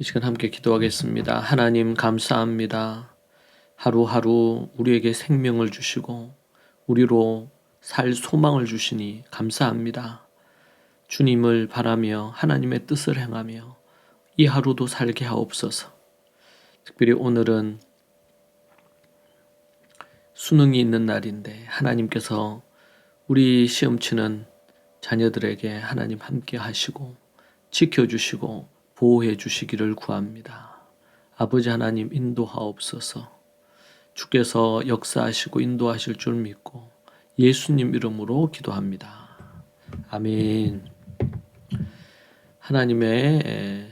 이 시간 함께 기도하겠습니다. 하나님 감사합니다. 하루하루 우리에게 생명을 주시고 우리로 살 소망을 주시니 감사합니다. 주님을 바라며 하나님의 뜻을 행하며 이 하루도 살게 하옵소서. 특별히 오늘은 수능이 있는 날인데 하나님께서 우리 시험 치는 자녀들에게 하나님 함께 하시고 지켜주시고 보호해 주시기를 구합니다. 아버지 하나님 인도하옵소서 주께서 역사하시고 인도하실 줄 믿고 예수님 이름으로 기도합니다. 아멘. 하나님의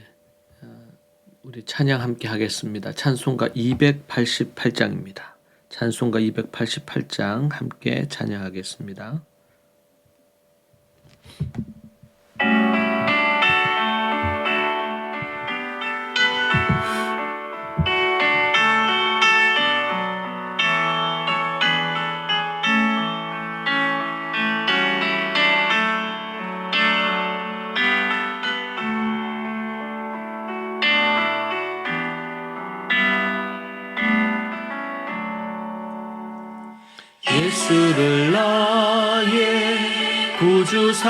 우리 찬양 함께 하겠습니다. 찬송가 288장입니다. 찬송가 288장 함께 찬양하겠습니다.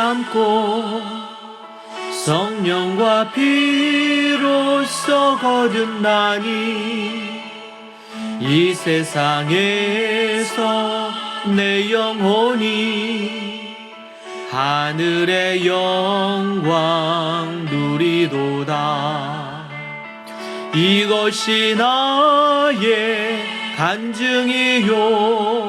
삼고 성령과 피로써 거듭나니 이 세상에서 내 영혼이 하늘의 영광 누리도다. 이것이 나의 간증이요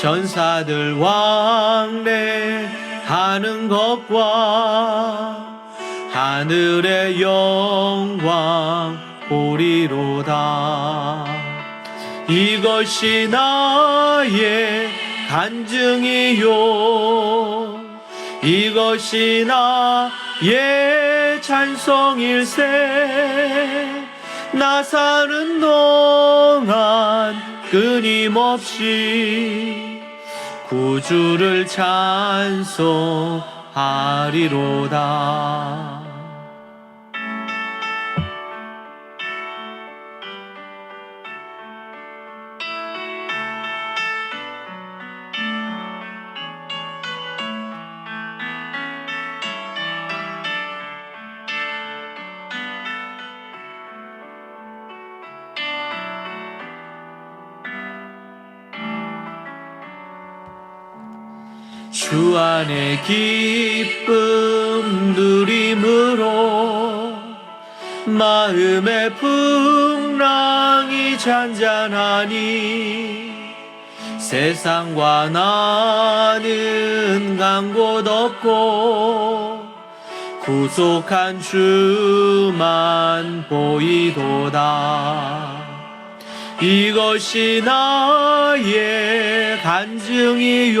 천사들 왕래하는 것과 하늘의 영광 보리로다. 이것이 나의 간증이요. 이것이 나의 찬송일세. 나 사는 동안 끊임없이 구주를 찬송하리로다 주 안에 기쁨 누림으로 마음의 풍랑이 잔잔하니 세상과 나는 간 곳 없고 구속한 주만 보이도다. 이것이 나의 간증이요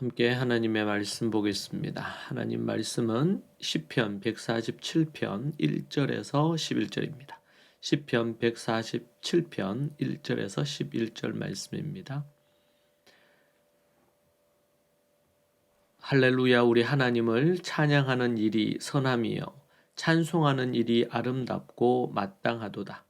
함께 하나님의 말씀 보겠습니다. 하나님 말씀은 시편 147편 1절에서 11절입니다. 시편 147편 1절에서 11절 말씀입니다. 할렐루야 우리 하나님을 찬양하는 일이 선함이요 찬송하는 일이 아름답고 마땅하도다.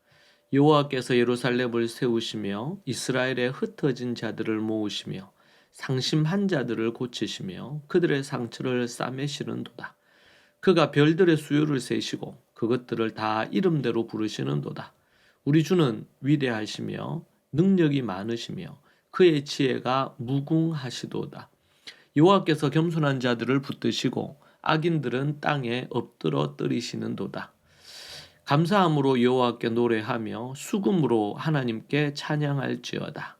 여호와께서 예루살렘을 세우시며 이스라엘에 흩어진 자들을 모으시며 상심한 자들을 고치시며 그들의 상처를 싸매시는도다. 그가 별들의 수요를 세시고 그것들을 다 이름대로 부르시는도다. 우리 주는 위대하시며 능력이 많으시며 그의 지혜가 무궁하시도다. 여호와께서 겸손한 자들을 붙드시고 악인들은 땅에 엎드러 뜨리시는도다. 감사함으로 여호와께 노래하며 수금으로 하나님께 찬양할지어다.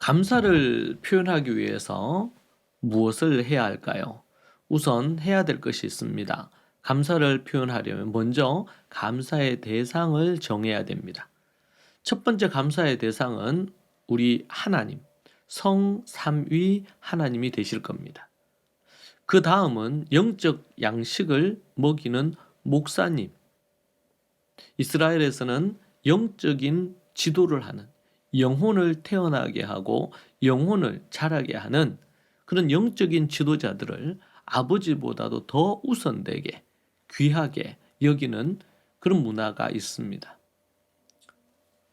감사를 표현하기 위해서 무엇을 해야 할까요? 우선 해야 될 것이 있습니다. 감사를 표현하려면 먼저 감사의 대상을 정해야 됩니다. 첫 번째 감사의 대상은 우리 하나님, 성삼위 하나님이 되실 겁니다. 그 다음은 영적 양식을 먹이는 목사님. 이스라엘에서는 영적인 지도를 하는 영혼을 태어나게 하고 영혼을 자라게 하는 그런 영적인 지도자들을 아버지보다도 더 우선되게 귀하게 여기는 그런 문화가 있습니다.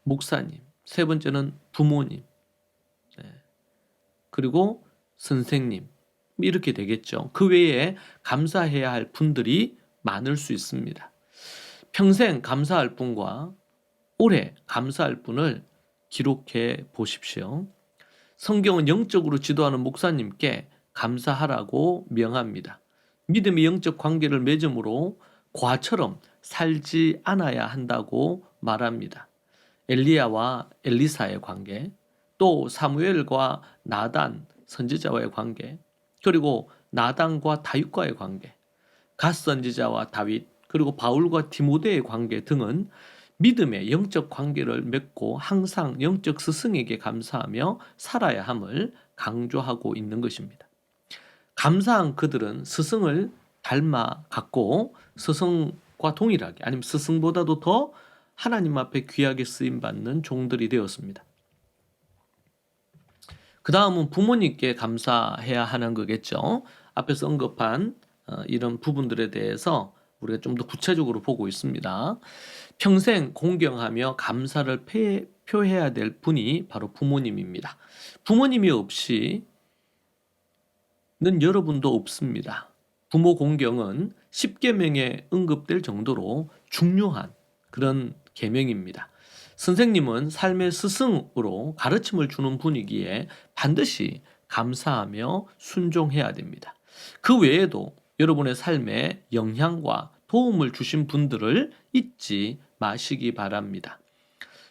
목사님, 세 번째는 부모님, 네. 그리고 선생님 이렇게 되겠죠. 그 외에 감사해야 할 분들이 많을 수 있습니다. 평생 감사할 분과 올해 감사할 분을 기록해 보십시오. 성경은 영적으로 지도하는 목사님께 감사하라고 명합니다. 믿음의 영적 관계를 맺음으로 과처럼 살지 않아야 한다고 말합니다. 엘리야와 엘리사의 관계, 또 사무엘과 나단 선지자와의 관계, 그리고 나단과 다윗과의 관계, 갓 선지자와 다윗, 그리고 바울과 디모데의 관계 등은 믿음의 영적 관계를 맺고 항상 영적 스승에게 감사하며 살아야 함을 강조하고 있는 것입니다. 감사한 그들은 스승을 닮아 갖고 스승과 동일하게 아니면 스승보다도 더 하나님 앞에 귀하게 쓰임 받는 종들이 되었습니다. 그 다음은 부모님께 감사해야 하는 거겠죠. 앞에서 언급한 어, 이런 부분들에 대해서 우리가 좀 더 구체적으로 보고 있습니다. 평생 공경하며 감사를 표해야 될 분이 바로 부모님입니다. 부모님이 없이는 여러분도 없습니다. 부모 공경은 10계명에 언급될 정도로 중요한 그런 계명입니다. 선생님은 삶의 스승으로 가르침을 주는 분이기에 반드시 감사하며 순종해야 됩니다. 그 외에도 여러분의 삶에 영향과 도움을 주신 분들을 잊지 마시기 바랍니다.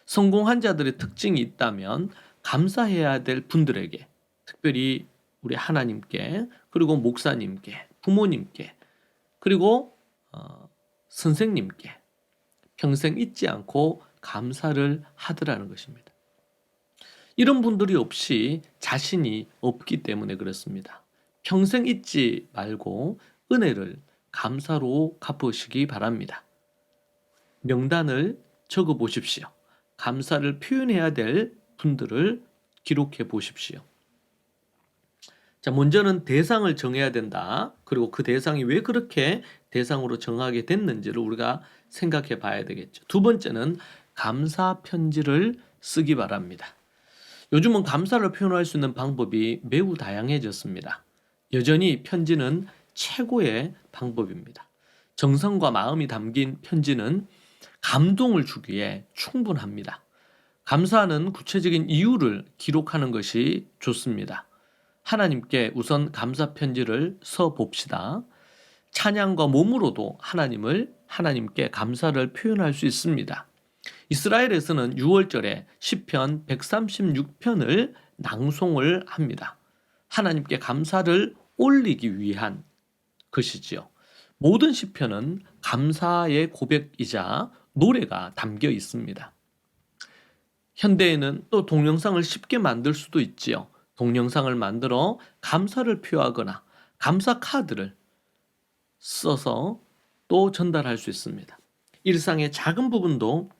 성공한 자들의 특징이 있다면 감사해야 될 분들에게 특별히 우리 하나님께 그리고 목사님께 부모님께 그리고 어, 선생님께 평생 잊지 않고 감사를 하더라는 것입니다. 이런 분들이 없이 자신이 없기 때문에 그렇습니다. 평생 잊지 말고 은혜를 감사로 갚으시기 바랍니다. 명단을 적어 보십시오. 감사를 표현해야 될 분들을 기록해 보십시오. 자, 먼저는 대상을 정해야 된다. 그리고 그 대상이 왜 그렇게 대상으로 정하게 됐는지를 우리가 생각해 봐야 되겠죠. 두 번째는 감사 편지를 쓰기 바랍니다. 요즘은 감사를 표현할 수 있는 방법이 매우 다양해졌습니다. 여전히 편지는 최고의 방법입니다. 정성과 마음이 담긴 편지는 감동을 주기에 충분합니다. 감사하는 구체적인 이유를 기록하는 것이 좋습니다. 하나님께 우선 감사 편지를 써 봅시다. 찬양과 몸으로도 하나님을 하나님께 감사를 표현할 수 있습니다. 이스라엘에서는 6월절에 시편 136편을 낭송을 합니다. 하나님께 감사를 올리기 위한 것이지요. 모든 시편은 감사의 고백이자 노래가 담겨 있습니다. 현대에는 또 동영상을 쉽게 만들 수도 있지요. 동영상을 만들어 감사를 표하거나 감사 카드를 써서 또 전달할 수 있습니다. 일상의 작은 부분도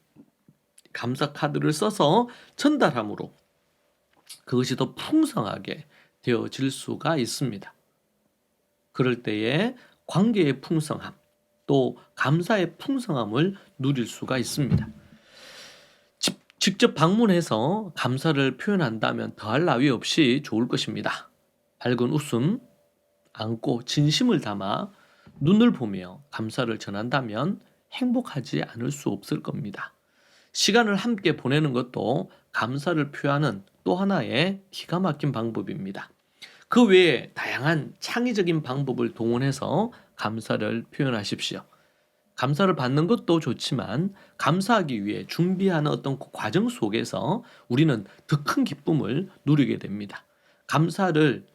감사 카드를 써서 전달함으로 그것이 더 풍성하게 되어질 수가 있습니다. 그럴 때에 관계의 풍성함, 또 감사의 풍성함을 누릴 수가 있습니다. 직- 직접 방문해서 감사를 표현한다면 더할 나위 없이 좋을 것입니다. 밝은 웃음, 안고 진심을 담아 눈을 보며 감사를 전한다면 행복하지 않을 수 없을 겁니다. 시간을 함께 보내는 것도 감사를 표하는 또 하나의 기가 막힌 방법입니다. 그 외에 다양한 창의적인 방법을 동원해서 감사를 표현하십시오. 감사를 받는 것도 좋지만 감사하기 위해 준비하는 어떤 그 과정 속에서 우리는 더 큰 기쁨을 누리게 됩니다. 감사를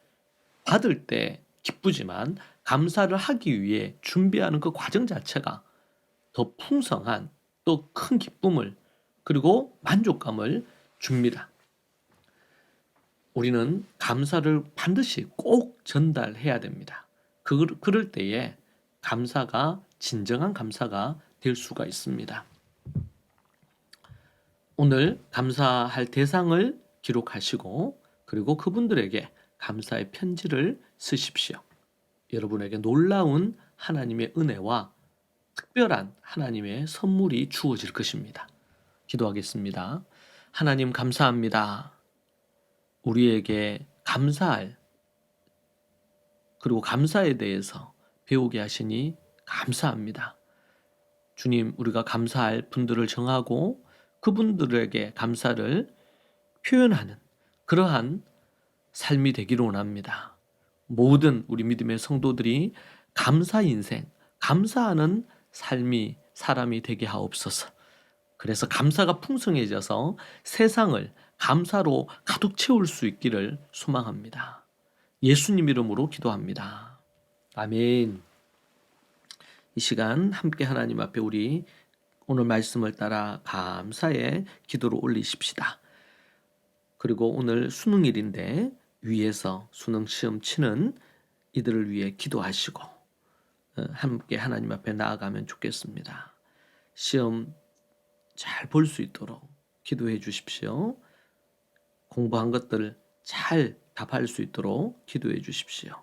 받을 때 기쁘지만 감사를 하기 위해 준비하는 그 과정 자체가 더 풍성한 또 큰 기쁨을 그리고 만족감을 줍니다. 우리는 감사를 반드시 꼭 전달해야 됩니다. 그, 그럴 때에 감사가 진정한 감사가 될 수가 있습니다. 오늘 감사할 대상을 기록하시고 그리고 그분들에게 감사의 편지를 쓰십시오. 여러분에게 놀라운 하나님의 은혜와 특별한 하나님의 선물이 주어질 것입니다. 기도하겠습니다. 하나님 감사합니다. 우리에게 감사할 그리고 감사에 대해서 배우게 하시니 감사합니다. 주님, 우리가 감사할 분들을 정하고 그분들에게 감사를 표현하는 그러한 삶이 되기를 원합니다. 모든 우리 믿음의 성도들이 감사 인생, 감사하는 삶이 사람이 되게 하옵소서. 그래서 감사가 풍성해져서 세상을 감사로 가득 채울 수 있기를 소망합니다. 예수님 이름으로 기도합니다. 아멘. 이 시간 함께 하나님 앞에 우리 오늘 말씀을 따라 감사의 기도를 올리십시다. 그리고 오늘 수능일인데 위에서 수능 시험 치는 이들을 위해 기도하시고 어, 함께 하나님 앞에 나아가면 좋겠습니다. 시험 잘 볼 수 있도록 기도해 주십시오. 공부한 것들을 잘 답할 수 있도록 기도해 주십시오.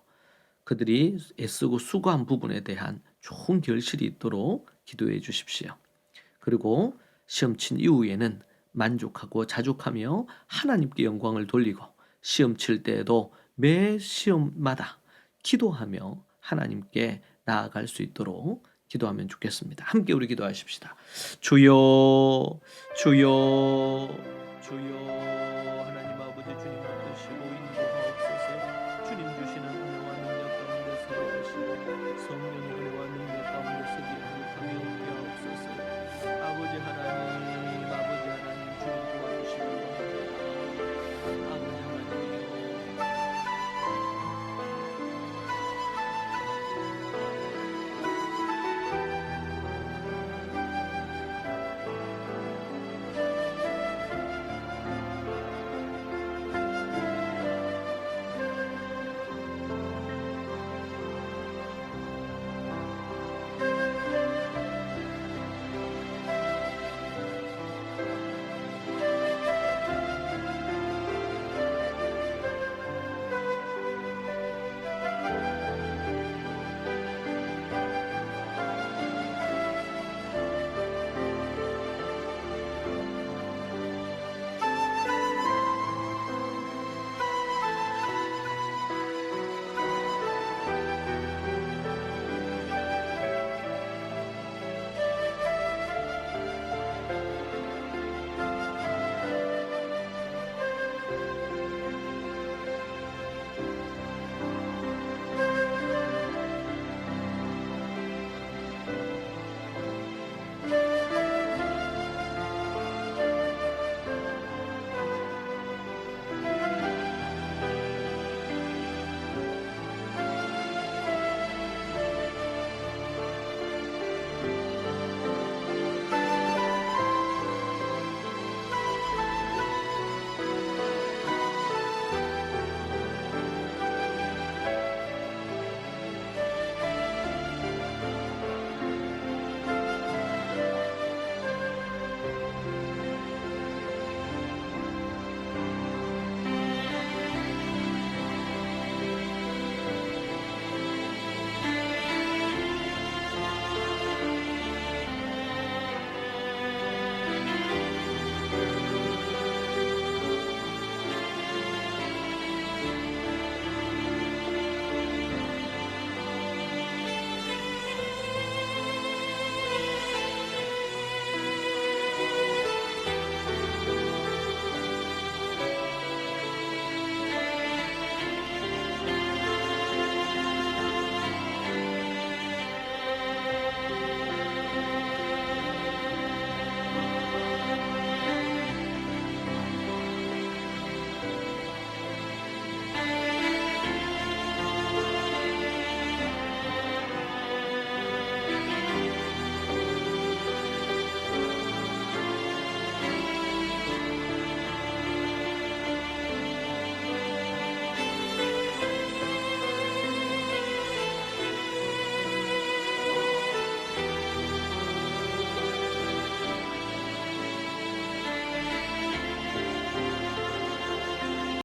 그들이 애쓰고 수고한 부분에 대한 좋은 결실이 있도록 기도해 주십시오. 그리고 시험 친 이후에는 만족하고 자족하며 하나님께 영광을 돌리고 시험 칠 때에도 매 시험마다 기도하며 하나님께 나아갈 수 있도록 기도하면 좋겠습니다. 함께 우리 기도하십시다. 주여, 주여, 주여, 인도